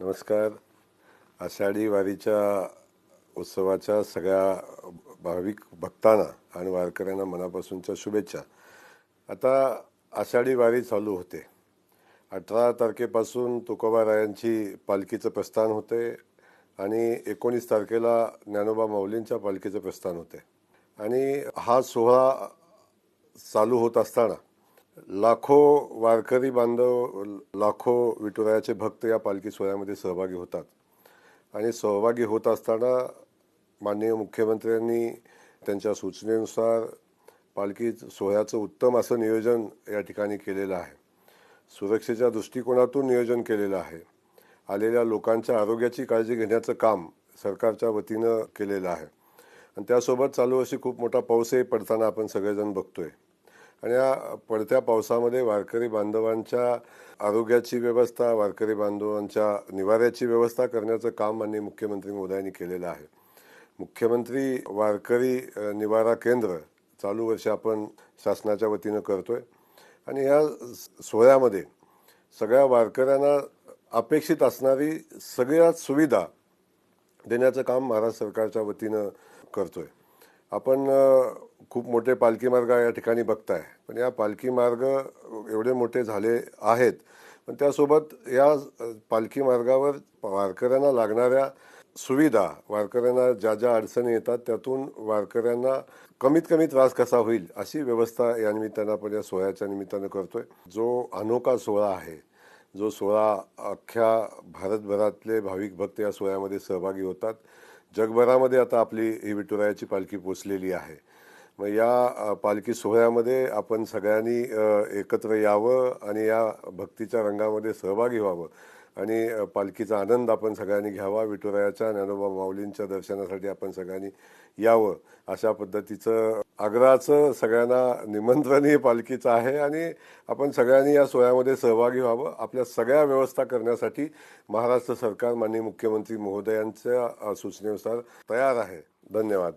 नमस्कार. आषाढी वारीच्या उत्सवाच्या सगळ्या भाविक भक्तांना आणि वारकऱ्यांना मनापासूनच्या शुभेच्छा. आता आषाढी वारी चालू होते. अठरा तारखेपासून तुकोबारायांची पालखीचं प्रस्थान होते आणि एकोणीस तारखेला ज्ञानोबा माऊलींच्या पालखीचं प्रस्थान होते. आणि हा सोहळा चालू होत असताना लाखो वारकरी बांधव लाखो विठुरायाचे भक्त या पालखी सोहळ्यामध्ये सहभागी होतात. आणि सहभागी होत असताना माननीय मुख्यमंत्र्यांनी त्यांच्या सूचनेनुसार पालखी सोहळ्याचं उत्तम असं नियोजन या ठिकाणी केलेलं आहे. सुरक्षेच्या दृष्टिकोनातून नियोजन केलेलं आहे. आलेल्या लोकांच्या आरोग्याची काळजी घेण्याचं काम सरकारच्या वतीनं केलेलं आहे. आणि त्यासोबत चालू अशी खूप मोठा पाऊसही पडताना आपण सगळेजण बघतोय. आणि या पडत्या पावसामध्ये वारकरी बांधवांच्या आरोग्याची व्यवस्था वारकरी बांधवांच्या निवाऱ्याची व्यवस्था करण्याचं काम माननीय मुख्यमंत्री मोदयांनी केलेलं आहे. मुख्यमंत्री वारकरी निवारा केंद्र चालू वर्ष आपण शासनाच्या वतीनं करतोय. आणि या सोहळ्यामध्ये सगळ्या वारकऱ्यांना अपेक्षित असणारी सगळ्या सुविधा देण्याचं काम महाराष्ट्र सरकारच्या वतीनं करतोय. आपण खूप मोठे पालखी मार्ग या ठिकाणी बघताय. पण या पालखी मार्ग एवढे मोठे झाले आहेत. पण त्यासोबत या पालखी मार्गावर वारकऱ्यांना लागणाऱ्या सुविधा वारकऱ्यांना ज्या ज्या अडचणी येतात त्यातून वारकऱ्यांना कमीत कमी त्रास कसा होईल अशी व्यवस्था या निमित्तानं आपण या सोहळ्याच्या निमित्तानं करतोय. जो अनोखा सोहळा आहे जो सोहळा अख्ख्या भारतभरातले भाविक भक्त या सोहळ्यामध्ये सहभागी होतात. जगभरामध्ये आता आपली ही विठुरायाची पालखी पोचलेली आहे. मग या पालखी सोहळ्यामध्ये आपण सगळ्यांनी एकत्र यावं आणि या भक्तीच्या रंगामध्ये सहभागी व्हावं आणि पालखीचा आनंद आपण सगळ्यांनी घ्यावा विठुरायाच्या ज्ञानोबा माऊलींच्या दर्शनासाठी आपण सगळ्यांनी यावं अशा पद्धतीचं आग्राचं सगळ्यांना निमंत्रणही पालखीचं आहे आणि आपण सगळ्यांनी या सोहळ्यामध्ये सहभागी व्हावं. आपल्या सगळ्या व्यवस्था करण्यासाठी महाराष्ट्र सरकार माननीय मुख्यमंत्री महोदयांच्या सूचनेनुसार तयार आहे. धन्यवाद.